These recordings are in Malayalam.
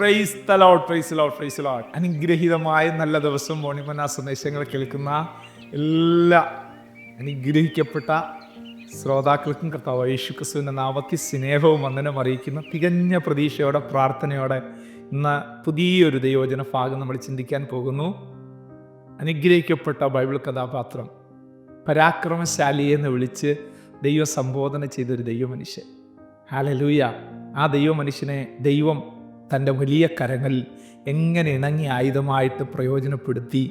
Praise the lord praise lord praise lord അനുഗ്രഹീതമായ നല്ല ദിവസം മോണിമന സന്ദേശങ്ങൾ കേൾക്കുന്ന എല്ലാ അനുഗ്രഹിക്കപ്പെട്ട ശ്രോതാക്കൾക്കും കർത്താവ് യേശു ക്രിസ്തുവിന്റെ നാമത്തിൽ സ്നേഹവും വന്ദനം അറിയിക്കുന്ന. തികഞ്ഞ പ്രതീക്ഷയോടെ പ്രാർത്ഥനയോടെ ഇന്ന് പുതിയൊരു ദൈവജന ഭാഗം നമ്മൾ ചിന്തിക്കാൻ പോകുന്നു. അനുഗ്രഹിക്കപ്പെട്ട ബൈബിൾ കഥാപാത്രം പരാക്രമശാലി എന്ന് വിളിച്ച് ദൈവം സംബോധന ചെയ്തൊരു ദൈവമനുഷ്യൻ. ഹാലലൂയ ആ ദൈവമനുഷ്യനെ ദൈവം തന്റെ വലിയ കരങ്ങൾ എങ്ങനെ ഇണങ്ങി ആയുധമായിട്ട് പ്രയോജനപ്പെടുത്തി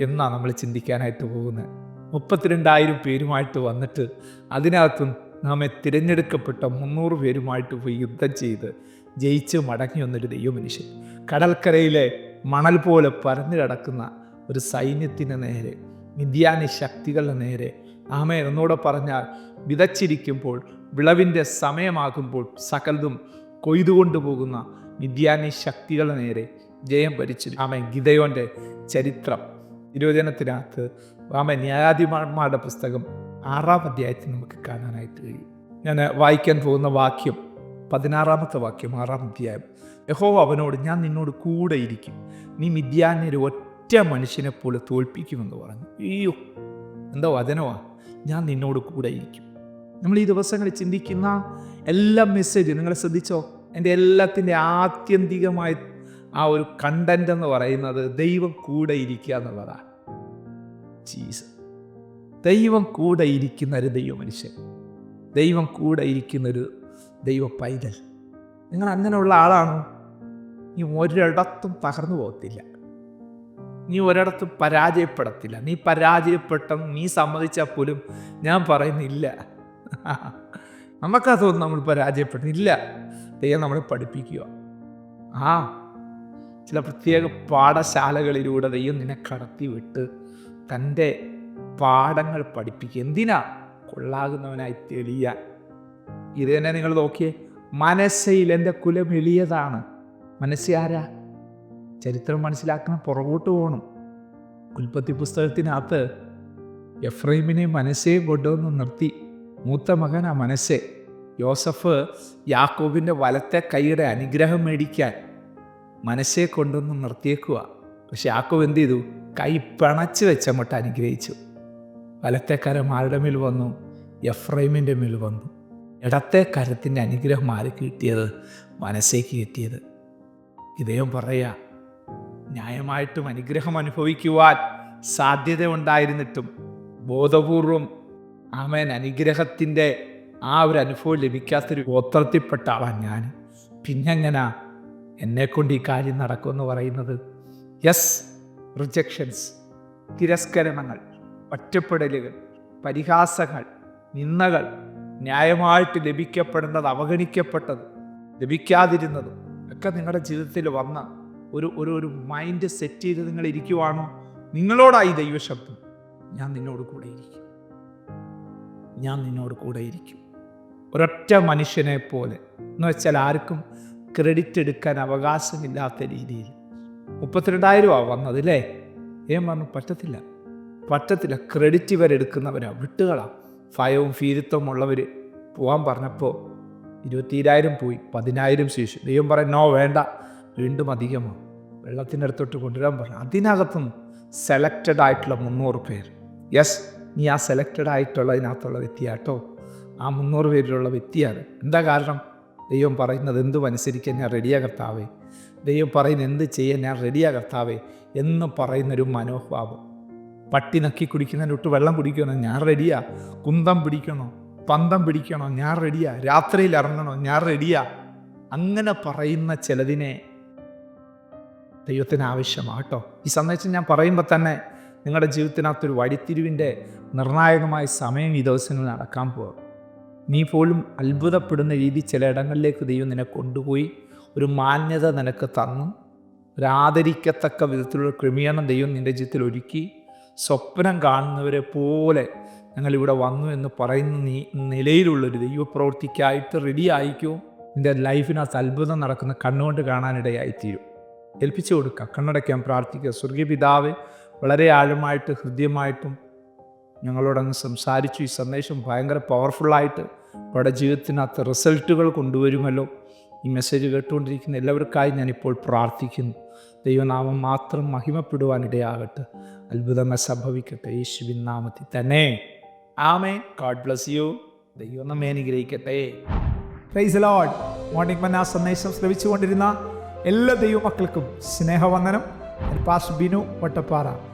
എന്നാണ് നമ്മൾ ചിന്തിക്കാനായിട്ട് പോകുന്നത്. മുപ്പത്തിരണ്ടായിരം പേരുമായിട്ട് വന്നിട്ട് അതിനകത്തും നമ്മെ തിരഞ്ഞെടുക്കപ്പെട്ട മുന്നൂറ് പേരുമായിട്ട് പോയി യുദ്ധം ചെയ്ത് ജയിച്ച് മടങ്ങി വന്നൊരു ദൈവമനുഷ്യൻ. കടൽക്കരയിലെ മണൽ പോലെ പരന്നു കിടക്കുന്ന ഒരു സൈന്യത്തിന് നേരെ മിഥ്യാനി ശക്തികളുടെ നേരെ ആമേ എന്നോട് പറഞ്ഞാൽ വിതച്ചിരിക്കുമ്പോൾ വിളവിന്റെ സമയമാകുമ്പോൾ സകലതും കൊയ്തുകൊണ്ടു പോകുന്ന മിഥ്യാനി ശക്തികളുടെ നേരെ ജയം ഭരിച്ചു ആമേ ഗിതയോന്റെ ചരിത്രം. തിരുവചനത്തിനകത്ത് ആമൻ. ന്യായാധിപന്മാരുടെ പുസ്തകം ആറാം അധ്യായത്തിൽ നമുക്ക് കാണാനായിട്ട് കഴിയും. ഞാൻ വായിക്കാൻ പോകുന്ന വാക്യം പതിനാറാമത്തെ വാക്യം ആറാം അധ്യായം. യഹോ അവനോട് ഞാൻ നിന്നോട് കൂടെ ഇരിക്കും. നീ മിഥ്യാനൊരു ഒറ്റ മനുഷ്യനെ പോലെ തോൽപ്പിക്കുമെന്ന് പറഞ്ഞു. അയ്യോ എന്താ വചനവാ ഞാൻ നിന്നോട് കൂടെ ഇരിക്കും. നമ്മൾ ഈ ദിവസങ്ങളിൽ ചിന്തിക്കുന്ന എല്ലാ മെസ്സേജും നിങ്ങൾ ശ്രദ്ധിച്ചോ? എന്റെ എല്ലാത്തിന്റെ ആത്യന്തികമായ ആ ഒരു കണ്ടന്റ് എന്ന് പറയുന്നത് ദൈവം കൂടെ ഇരിക്കുക എന്നുള്ളതാണ്. ജീസ് ദൈവം കൂടെ ഇരിക്കുന്ന ഒരു ദൈവ മനുഷ്യൻ ദൈവം കൂടെ ഇരിക്കുന്നൊരു ദൈവ പൈതൽ നിങ്ങൾ അങ്ങനെയുള്ള ആളാണോ? നീ ഒരിടത്തും തകർന്നു പോകത്തില്ല. നീ ഒരിടത്തും പരാജയപ്പെടത്തില്ല. നീ പരാജയപ്പെട്ടെന്ന് നീ സമ്മതിച്ചാൽ പോലും ഞാൻ പറയുന്നില്ല. നമുക്കതൊന്നും നമ്മൾ പരാജയപ്പെടുന്നില്ല. ദൈവം നമ്മളെ പഠിപ്പിക്കുക. ആ ചില പ്രത്യേക പാഠശാലകളിലൂടെ ദൈവം നിന്നെ കടത്തി വിട്ട് തന്റെ പാഠങ്ങൾ പഠിപ്പിക്കുക. എന്തിനാ? കൊള്ളാകുന്നവനായി തെളിയാൻ ഇത് തന്നെ നിങ്ങൾ നോക്കിയേ. മനസ്സയിൽ എന്റെ കുലം എളിയതാണ്. മനസ്സ് ചരിത്രം മനസ്സിലാക്കണം പുറകോട്ട് പോകണം ഉൽപ്പത്തി പുസ്തകത്തിനകത്ത് എഫ്രൈമിനെ മനസ്സേയും കൊണ്ടുവന്ന് നിർത്തി. മൂത്ത ആ മനസ്സെ. യോസഫ് യാക്കോബിന്റെ വലത്തെ കൈയുടെ അനുഗ്രഹം മേടിക്കാൻ മനസ്സെ കൊണ്ടൊന്ന് നിർത്തിയേക്കുക പക്ഷെ യാക്കോബ് എന്ത് ചെയ്തു? കൈ പിണച്ച് വെച്ച അങ്ങോട്ട് അനുഗ്രഹിച്ചു. വലത്തെ കരം ആരുടെ മേൽ വന്നു? എഫ്രൈമിന്റെ മേൽ വന്നു. ഇടത്തെ കരത്തിന്റെ അനുഗ്രഹം ആർക്ക് കിട്ടിയത്? മനസ്സേക്ക് കിട്ടിയത്. ഇദ്ദേഹം പറയാ ന്യായമായിട്ടും അനുഗ്രഹം അനുഭവിക്കുവാൻ സാധ്യത ഉണ്ടായിരുന്നിട്ടും ബോധപൂർവം ആമേൻ അനുഗ്രഹത്തിന്റെ ആ ഒരു അനുഭവം ലഭിക്കാത്തൊരു ഗോത്രത്തിൽപ്പെട്ട ആളാണ് ഞാൻ. പിന്നെങ്ങനാ എന്നെക്കൊണ്ട് ഈ കാര്യം നടക്കുമെന്ന് പറയുന്നത്? യെസ് റിജക്ഷൻസ് തിരസ്കരണങ്ങൾ ഒറ്റപ്പെടലുകൾ പരിഹാസങ്ങൾ നിന്ദകൾ ന്യായമായിട്ട് ലഭിക്കപ്പെടേണ്ടത് അവഗണിക്കപ്പെട്ടത് ലഭിക്കാതിരുന്നതും ഒക്കെ നിങ്ങളുടെ ജീവിതത്തിൽ വന്ന ഒരു ഒരു ഒരു മൈൻഡ് സെറ്റ് ചെയ്ത് നിങ്ങൾ ഇരിക്കുവാണോ? നിങ്ങളോടായി ദൈവശബ്ദം. ഞാൻ നിന്നോട് കൂടെ ഇരിക്കും. ഞാൻ നിന്നോട് കൂടെ ഇരിക്കും. ഒരൊറ്റ മനുഷ്യനെ പോലെ. എന്ന് വെച്ചാൽ ആർക്കും ക്രെഡിറ്റ് എടുക്കാൻ അവകാശമില്ലാത്ത രീതിയിൽ. മുപ്പത്തിരണ്ടായിരം ആ വന്നത് അല്ലേ ഏം പറഞ്ഞു പറ്റത്തില്ല. പറ്റത്തില്ല. ക്രെഡിറ്റ് ഇവരെടുക്കുന്നവരാ വിട്ടുകളാണ് ഭയവും ഭീരുത്വവും ഉള്ളവർ പോകാൻ പറഞ്ഞപ്പോൾ ഇരുപത്തിരായിരം പോയി. പതിനായിരം ശേഷി. ദൈവം പറയും നോ വേണ്ട. വീണ്ടും അധികമാണ് വെള്ളത്തിന്റെ അടുത്തോട്ട് കൊണ്ടുവരാൻ പറഞ്ഞു. അതിനകത്തും സെലക്റ്റഡ് ആയിട്ടുള്ള മുന്നൂറ് പേർ യെസ് നീ ആ സെലക്റ്റഡ് ആയിട്ടുള്ളതിനകത്തുള്ള വ്യക്തിയാട്ടോ ആ മുന്നൂറ് പേരിലുള്ള വ്യക്തിയാണ്. എന്താ കാരണം? ദൈവം പറയുന്നത് എന്തും അനുസരിക്കാൻ ഞാൻ റെഡിയാ കർത്താവേ? ദൈവം പറയുന്നത് എന്ത് ചെയ്യാൻ ഞാൻ റെഡിയാ കർത്താവേ? എന്ന് പറയുന്നൊരു മനോഭാവം. പട്ടി നക്കി കുടിക്കുന്നതിന് ഒട്ട് വെള്ളം കുടിക്കണോ ഞാൻ റെഡിയാ കുന്തം പിടിക്കണോ? പന്തം പിടിക്കണോ? ഞാൻ റെഡിയാ രാത്രിയിൽ ഇറങ്ങണോ? ഞാൻ റെഡിയാ അങ്ങനെ പറയുന്ന ചിലതിനെ ദൈവത്തിന് ആവശ്യമാട്ടോ ഈ സന്ദേശം ഞാൻ പറയുമ്പോൾ തന്നെ നിങ്ങളുടെ ജീവിതത്തിനകത്തൊരു വഴിത്തിരിവിന്റെ നിർണായകമായ സമയം ഈ ദിവസങ്ങളിൽ നടക്കാൻ പോകും. നീ പോലും അത്ഭുതപ്പെടുന്ന രീതി ചിലയിടങ്ങളിലേക്ക് ദൈവം നിന്നെ കൊണ്ടുപോയി ഒരു മാന്യത നിനക്ക് തന്നു. ഒരു ആദരിക്കത്തക്ക വിധത്തിലുള്ള ക്രമീകരണം ദൈവം നിന്റെ ജീവിതത്തിൽ ഒരുക്കി. സ്വപ്നം കാണുന്നവരെ പോലെ ഞങ്ങളിവിടെ വന്നു എന്ന് പറയുന്ന നീ നിലയിലുള്ളൊരു ദൈവപ്രവൃത്തിക്കായിട്ട് റെഡി ആയിക്കോ? നിന്റെ ലൈഫിനകത്ത് അത്ഭുതം നടക്കുന്ന കണ്ണുകൊണ്ട് കാണാനിടയായിത്തീരും. ഏൽപ്പിച്ചു കൊടുക്കുക കണ്ണടയ്ക്കാൻ പ്രാർത്ഥിക്കുക. സ്വർഗീയ പിതാവ് വളരെ ആഴമായിട്ട് ഹൃദ്യമായിട്ടും ഞങ്ങളോടങ്ങ് സംസാരിച്ചു. ഈ സന്ദേശം ഭയങ്കര പവർഫുള്ളായിട്ട് അവരുടെ ജീവിതത്തിനകത്ത് റിസൾട്ടുകൾ കൊണ്ടുവരുമല്ലോ. ഈ മെസ്സേജ് കേട്ടുകൊണ്ടിരിക്കുന്ന എല്ലാവർക്കായി ഞാനിപ്പോൾ പ്രാർത്ഥിക്കുന്നു. ദൈവനാമം മാത്രം മഹിമപ്പെടുവാനിടയാകട്ടെ. അത്ഭുതമേ സംഭവിക്കട്ടെ. യേശുവിൻ നാമത്തിൽ തന്നെ. ആമേ ഗോഡ് ബ്ലസ് യു ദൈവം നമ്മെ അനുഗ്രഹിക്കട്ടെ. പ്രൈസ് ലോഡ് മോർണിംഗ് മന്ന സന്ദേശം ശ്രവിച്ചുകൊണ്ടിരുന്ന എല്ലാ ദൈവമക്കൾക്കും സ്നേഹവന്ദനം. പാസ് ബിനു വട്ടപ്പാറ.